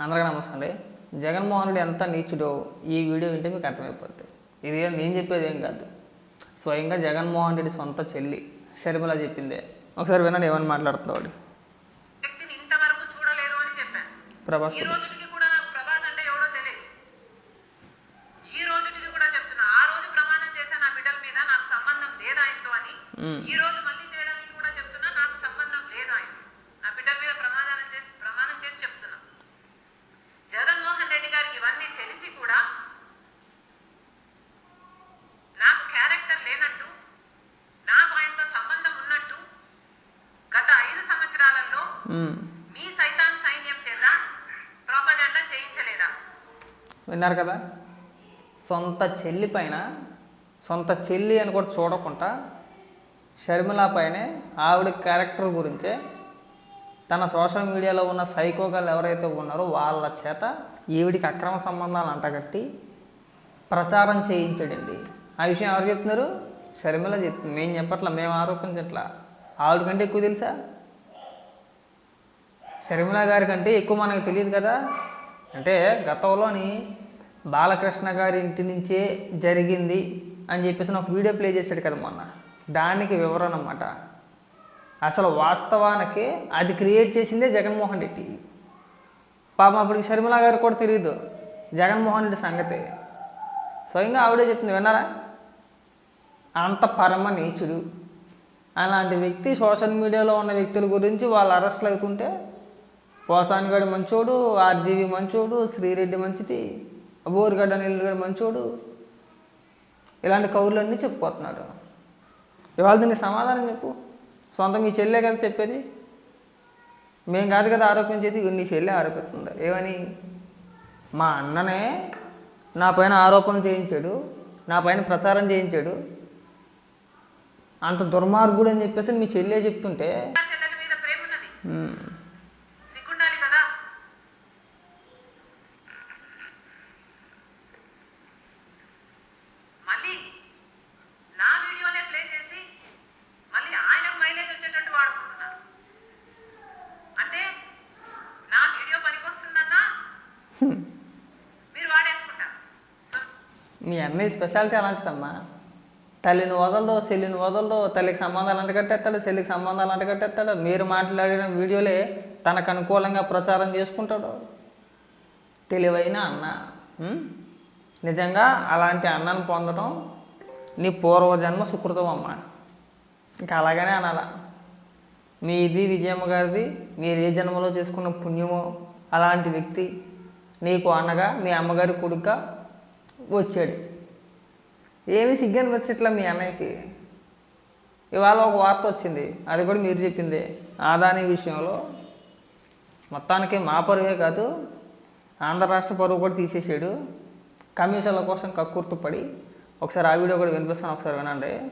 అందరికీ నమస్తే అండి. జగన్మోహన్ రెడ్డి ఎంత నీచుడో ఈ వీడియో వింటే మీకు అర్థమైపోద్ది. ఇది ఏం నేను చెప్పేది ఏం కాదు. స్వయంగా జగన్మోహన్ రెడ్డి సొంత చెల్లి షర్మిల చెప్పిందే. ఒకసారి వినండి ఏమని మాట్లాడుతున్నాడు వాడు. ప్రభాస్ ఈ రోజుకి కూడా నాకు ప్రభాస్ అంటే ఎవడో తెలియదు ఈ రోజుకి కూడా చెప్తున్నా ఆ రోజు ప్రమాణం చేశా నా బిడ్డల మీద నాకు సంబంధం లేదు ఆయనతో అని మ్మ్. ఈ రోజు మళ్ళీ చేయడానికి కూడా చెప్తున్నా నాకు సంబంధం లేదు ఆయన నా బిడ్డల మీద ప్రమాణం చేసి ప్రమాణం చేసి చెప్తున్నా జగన్మోహన్ రెడ్డి గారికి ఇవన్నీ తెలిసి కూడా నాకు క్యారెక్టర్ లేనట్టు నాకు ఆయనతో సంబంధం ఉన్నట్టు గత ఐదు సంవత్సరాలలో మ్మ్. మీ సైతాన్ సైన్యం చేత ప్రాపగండా చేయించలేదా? విన్నారు కదా? సొంత చెల్లి పైన సొంత చెల్లి అని కూడా చూడకుండా షర్మిల పైనే ఆవిడ క్యారెక్టర్ గురించే తన సోషల్ మీడియాలో ఉన్న సైకోగాలు ఎవరైతే ఉన్నారో వాళ్ళ చేత ఈవిడికి అక్రమ సంబంధాలు అంటగట్టి ప్రచారం చేయించాడండి. ఆ విషయం ఎవరు చెప్తున్నారు? షర్మిల చెప్తుంది. మేము చెప్పట్లా మేము ఆరోపించట్లా. ఆవిడ కంటే ఎక్కువ తెలుసా? షర్మిల గారి కంటే ఎక్కువ మనకు తెలియదు కదా. అంటే గతంలోని బాలకృష్ణ గారి ఇంటి నుంచే జరిగింది అని చెప్పేసి ఒక వీడియో ప్లే చేశాడు కదా మొన్న. దానికి వివరణ అన్నమాట. అసలు వాస్తవానికి అది క్రియేట్ చేసిందే జగన్మోహన్ రెడ్డి. పాపం అప్పటికి షర్మిల గారు కూడా తెలియదు జగన్మోహన్ రెడ్డి సంగతి. స్వయంగా ఆవిడే చెప్తుంది విన్నారా? అంత పరమ నీచుడు. అలాంటి వ్యక్తి సోషల్ మీడియాలో ఉన్న వ్యక్తుల గురించి వాళ్ళు అరెస్ట్లు అవుతుంటే పోసానిగడు మంచోడు ఆర్జీవి మంచోడు శ్రీరెడ్డి మంచిది బోరుగడ్డ నీళ్ళగడ్డ మంచోడు. ఇలాంటి కౌర్లన్నీ చెప్పుకోతున్నాడు ఇవాళ దీనికి సమాధానం చెప్పు. సొంత మీ చెల్లె కదా చెప్పేది. మేం కాదు కదా ఆరోపించేది నీ చెల్లె ఆరోపిస్తుంది. ఏమని? మా అన్ననే నా పైన ఆరోపణ చేయించాడు నా పైన ప్రచారం చేయించాడు. అంత దుర్మార్గుడు అని చెప్పేసి మీ చెల్లె చెప్తుంటే నా చెల్లెల మీద ప్రేమ ఉన్నది హ్మ్, సిగ్గుండాలి కదా మళ్ళీ నా వీడియోనే ప్లే చేసి మళ్ళీ ఆయనకు మైలేజ్ వచ్చేటట్టు వాడుకుంటున్నారు అంటే నా వీడియో పనికొస్తుందన్నా మీరు వాడేసుకుంటారు సో మీ అన్నయ్య స్పెషాలిటీ అలాంటిదమ్మా. తల్లిని వదలడు చెల్లిని వదలడు తల్లికి సంబంధాలు అంటగట్టేస్తాడు చెల్లికి సంబంధాలు అంటగట్టేస్తాడు మీరు మాట్లాడిన వీడియోలే తనకు అనుకూలంగా ప్రచారం చేసుకుంటాడు. తెలివైన అన్న నిజంగా అలాంటి అన్నను పొందడం నీ పూర్వజన్మ సుకృతం అమ్మ. ఇంకా అలాగనే అనాల. మీది విజయమ్మ గారిది మీరు ఏ జన్మలో చేసుకున్న పుణ్యమో అలాంటి వ్యక్తి నీకు అన్నగా మీ అమ్మగారి కొడుక వచ్చాడు. ఏమి సిగ్గని వచ్చేట్లా మీ అన్నయ్యకి? ఇవాళ ఒక వార్త వచ్చింది అది కూడా మీరు చెప్పింది. ఆదాని విషయంలో మొత్తానికి మా పరువే కాదు ఆంధ్ర రాష్ట్ర పరువు కూడా తీసేసాడు. కమిషన్ల కోసం కక్కుర్తుపడి ఒకసారి ఆ వీడియో కూడా వినిపిస్తాను ఒకసారి వినండి.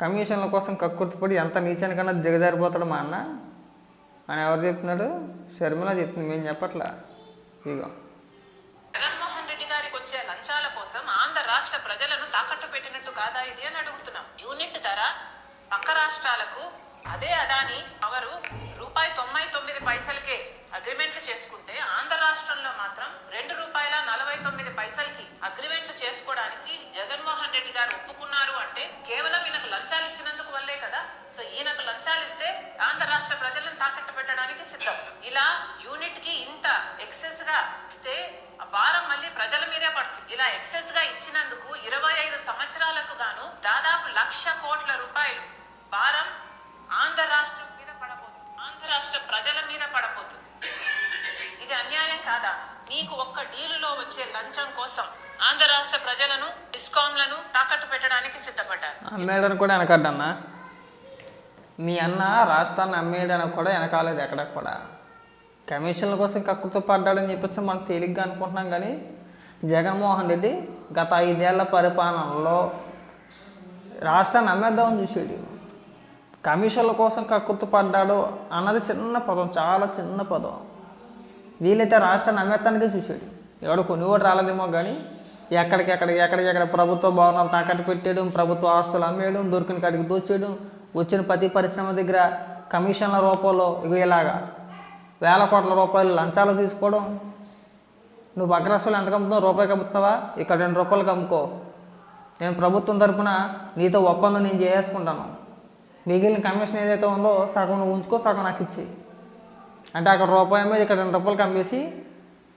కమిషన్ల కోసం కక్కుర్తిపడి ఎంత నీచానికన్నా దిగజారిపోతాడు మా అన్న? అని ఎవరు చెప్తున్నాడు? షర్మిల చెప్తుంది మేము చెప్పట్లా. ఇక జగన్మోహన్ రెడ్డి గారికి వచ్చే లంచాల కోసం ఆంధ్ర రాష్ట్ర ప్రజలను తాకట్టు పెట్టినట్టు కాదా ఇది అని అడుగుతున్నాం. యూనిట్ ధర పక్క రాష్ట్రాలకు అదే అదాని అవరు రూపాయి తొంభై తొమ్మిది పైసలకే అగ్రిమెంట్లు చేసుకుంటే ఆంధ్ర రాష్ట్రంలో మాత్రం రెండు రూపాయల నలభై తొమ్మిది పైసలకి అగ్రిమెంట్లు చేసుకోవడానికి జగన్మోహన్ రెడ్డి గారు ఒప్పుకున్నారు అంటే కేవలం ఈయనకు లంచాలు ఇచ్చినందుకు వల్లే కదా. సో ఈయనకు లంచాలు ఇస్తే ఆంధ్ర రాష్ట్ర ప్రజలను తాకట్టు పెట్టడానికి సిద్ధం. ఇలా యూనిట్కి ఇంత ఎక్సెస్గా ఇస్తే ఆ భారం మళ్ళీ ప్రజల మీదే పడుతుంది. ఇలా ఎక్సెస్గా ఇచ్చినందుకు ఇరవై ఐదు సంవత్సరాలకు గాను దాదాపు లక్ష కోట్ల రూపాయలు భారం ఆంధ్ర రాష్ట్రం మీద పడబోతుంది. ఆంధ్ర రాష్ట్ర ప్రజల మీద పడబోతుంది. ఇది అన్యాయం కాదా? మీకు ఒక్క డీలులో వచ్చే లంచం కోసం ఆంధ్ర రాష్ట్ర ప్రజలను డిస్కాంలను తాకట్టు పెట్టడానికి సిద్ధపడ్డారు. అమ్మేయడానికి కూడా వెనకడ్డన్నా మీ అన్న రాష్ట్రాన్ని అమ్మేయడానికి కూడా వెనకాలేదు ఎక్కడ కూడా. కమిషన్ల కోసం కక్కుతో పడ్డాడని చెప్పొచ్చు మనం తేలిగ్గా అనుకుంటున్నాం కానీ జగన్మోహన్ రెడ్డి గత ఐదేళ్ళ పరిపాలనలో రాష్ట్రాన్ని అమ్మేద్దామని చూసాడు. కమిషన్ల కోసం కక్కుర్తి పడ్డాడు అన్నది చిన్న పదం చాలా చిన్న పదం. వీలైతే రాష్ట్రాన్ని అమ్మేస్తానికే చూశాడు ఎవడు కొన్ని కూడా రాలేదేమో కానీ ఎక్కడికెక్కడ ఎక్కడికెక్కడ ప్రభుత్వ భవనాలు తాకట్టు పెట్టేయడం ప్రభుత్వ ఆస్తులు అమ్మేయడం దొరికిన కాడికి దోచేయడం వచ్చిన ప్రతి పరిశ్రమ దగ్గర కమిషన్ల రూపంలో ఇవి ఇలాగా వేల కోట్ల రూపాయలు లంచాలు తీసుకోవడం నువ్వు పక్క ఎంత కమ్ముతున్నావు? రూపాయికి అమ్ముతున్నావా ఇక్కడ రెండు రూపాయలు అమ్ముకో నేను ప్రభుత్వం తరపున నీతో ఒప్పందం నేను చేసుకుంటాను. మిగిలిన కమిషన్ ఏదైతే ఉందో సగం నువ్వు ఉంచుకో సగం నాకు ఇచ్చి అంటే అక్కడ రూపాయి మీద ఇక్కడ రెండు రూపాయలు కమ్మేసి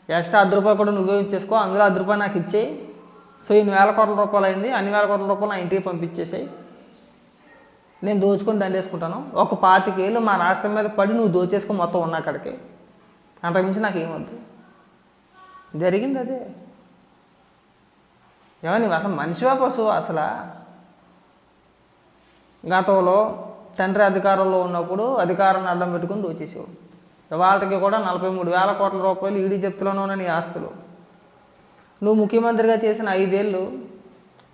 ఎక్స్ట్రా అర్ధ రూపాయలు కూడా నువ్వే ఇచ్చేసుకో అందులో అర్ధ రూపాయలు నాకు ఇచ్చేయి. సో ఇన్ని వేల కోట్ల రూపాయలు అయింది. అన్ని వేల కోట్ల రూపాయలు నా ఇంటికి పంపించేసాయి. నేను దోచుకొని దండేసుకుంటాను. ఒక పాతికేళ్ళు మా రాష్ట్రం మీద పడి నువ్వు దోచేసుకొని మొత్తం ఉన్నా అక్కడికి. అంతకుమించి నాకు ఏమొద్దు జరిగింది అదే ఏమో అసలు మనిషివా పశువు అసలు? గతంలో తండ్రి అధికారంలో ఉన్నప్పుడు అధికారాన్ని అడ్డం పెట్టుకుని దోచేసావు వాళ్ళకి కూడా నలభై మూడు వేల కోట్ల రూపాయలు ఈడీ జప్తులోనే ఉన్న నీ ఆస్తులు. నువ్వు ముఖ్యమంత్రిగా చేసిన ఐదేళ్ళు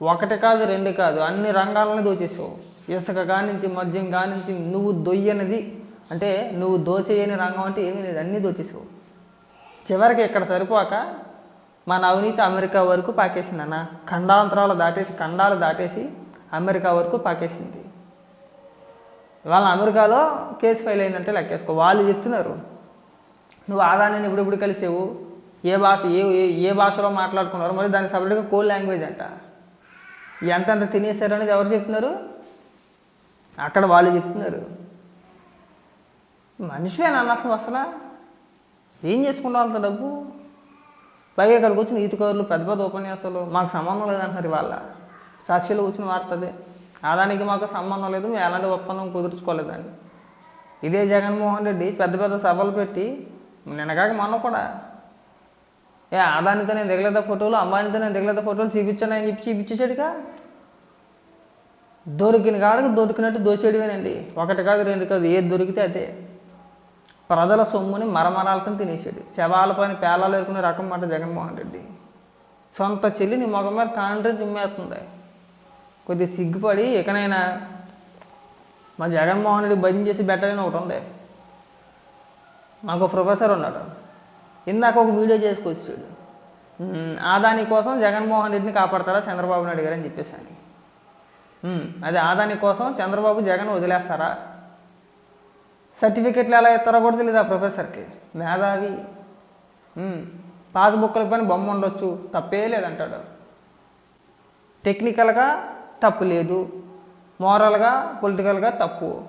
ఒకటి కాదు రెండు కాదు అన్ని రంగాలని దోచేసావు ఇసుక కానించి మద్యం కానించి నువ్వు దొయ్యనిది. అంటే నువ్వు దోచేయని రంగం అంటే ఏమీ లేదు అన్నీ దోచేసావు చివరికి ఇక్కడ సరిపోక మన అవినీతి అమెరికా వరకు పాకేసింది అన్న. ఖండాంతరాలు దాటేసి ఖండాలు దాటేసి అమెరికా వరకు పాకేసింది. ఇవాళ అమెరికాలో కేసు ఫైల్ అయిందంటే లెక్కేసుకో. వాళ్ళు చెప్తున్నారు నువ్వు ఆదాన్ని ఇప్పుడిప్పుడు కలిసేవు. ఏ భాష ఏ ఏ- భాషలో మాట్లాడుకున్నారు? మరి దాని సపరేట్గా కోల్ లాంగ్వేజ్ అంట. ఎంతెంత తినేశారు అనేది ఎవరు చెప్తున్నారు? అక్కడ వాళ్ళు చెప్తున్నారు. మనిషివే నన్నసం అసలు? ఏం చేసుకుంటావు అంత డబ్బు? పైగా ఇక్కడికి వచ్చిన ఈతకారులు పెద్ద పెద్ద ఉపన్యాసాలు మాకు సంబంధం లేదంటారు వాళ్ళ సాక్షిలో కూర్చుని వార్తది ఆదానికి మాకు సంబంధం లేదు మేము ఎలాంటి ఒప్పందం కుదుర్చుకోలేదని ఇదే జగన్మోహన్ రెడ్డి పెద్ద పెద్ద సభలు పెట్టి నిన్నగాక మొన్న కూడా ఏ ఆదానితో నేను దిగలేదా ఫోటోలు? అమ్మాయినితో నేను దిగలేదా ఫోటోలు? చూపించాను? అని చెప్పి చూపించేసాడుగా దొరికిన కాదు దొరికినట్టు దోసేయడమేనండి. ఒకటి కాదు రెండు కాదు ఏది దొరికితే అదే. ప్రజల సొమ్ముని మరమరాలకని తినేసాడు శవాల పైన పేలాలు ఎరుకునే రకం మాట జగన్మోహన్ రెడ్డి. సొంత చెల్లి నీ మొగం మీద తాండ్రి చుమ్మేస్తుంది కొద్దిగా సిగ్గుపడి ఇకనైనా మా జగన్మోహన్ రెడ్డి భజన చేసి బెట్టలని ఒకటి ఉంది. మాకు ప్రొఫెసర్ ఉన్నాడు. ఇందాక ఒక వీడియో చేసుకొచ్చాడు. ఆదాని కోసం జగన్మోహన్ రెడ్డిని కాపాడతారా చంద్రబాబు నాయుడు గారు అని చెప్పేసాను ఉమ్, అదే ఆదాని కోసం చంద్రబాబు జగన్ వదిలేస్తారా? సర్టిఫికెట్లు ఎలా ఇస్తారో కూడా తెలియదు ఆ ప్రొఫెసర్కి. మేధావి. ఉమ్, పాస్బుక్ల పైన బొమ్మ ఉండొచ్చు. తప్పే లేదంటాడు. టెక్నికల్గా తప్పు లేదు. మోరల్గా పొలిటికల్గా తప్పు.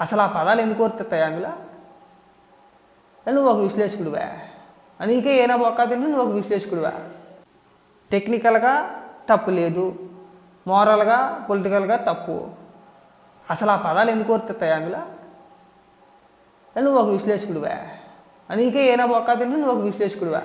అసలు ఆ పదాలు ఎందుకు వర్తిస్తాయి అందులో? నువ్వు ఒక విశ్లేషకుడివా. నీకే ఏనా బొక్క తెలియదు నువ్వు ఒక విశ్లేషకుడివా. టెక్నికల్గా తప్పు లేదు. మోరల్గా పొలిటికల్గా తప్పు. అసలు ఆ పదాలు ఎందుకు వర్తిస్తాయి అందులో? నువ్వు ఒక విశ్లేషకుడివా నీకే ఏనా బొక్క తెలియదు నువ్వు ఒక విశ్లేషకుడివా